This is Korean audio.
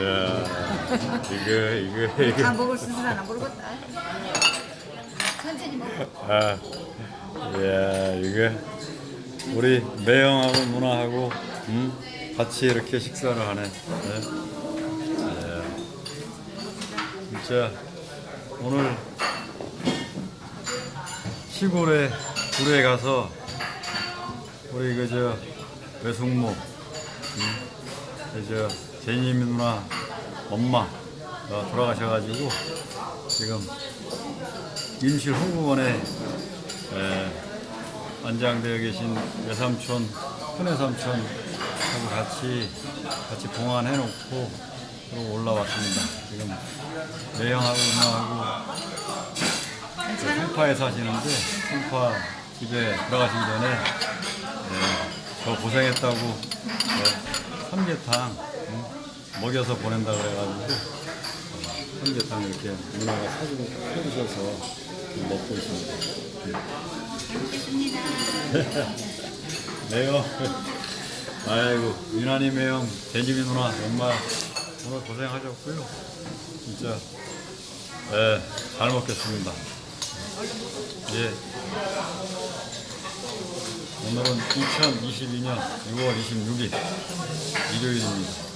야, 이거 이거 이거. 다 먹을 수는 하나 모르겠다. 천천히 먹어. 아, 야, 이거 우리 매형하고 누나하고 음? 같이 이렇게 식사를 하네. 네. 네. 진짜 오늘 시골에 굴에 가서 우리 그저 외숙모, 음? 그저 제니미 누나 엄마 어, 돌아가셔가지고 지금 임실 홍보원에 에, 안장되어 계신 외삼촌, 큰외삼촌하고 같이 같이 봉안해 놓고 올라왔습니다. 지금 매형하고 누나하고 송파에 사시는데 송파 집에 들어가시기 전에 예, 저 고생했다고 예, 삼계탕 음, 먹여서 보낸다 그래가지고 어, 삼계탕 이렇게 누나가 사주고 해주셔서 지금 먹고 있습니다. 매형 아이고 유난히 매형 대지미 누나 정말 오늘 고생하셨고요. 진짜 예, 잘 먹겠습니다. 예. 오늘은 2022년 6월 26일 일요일입니다.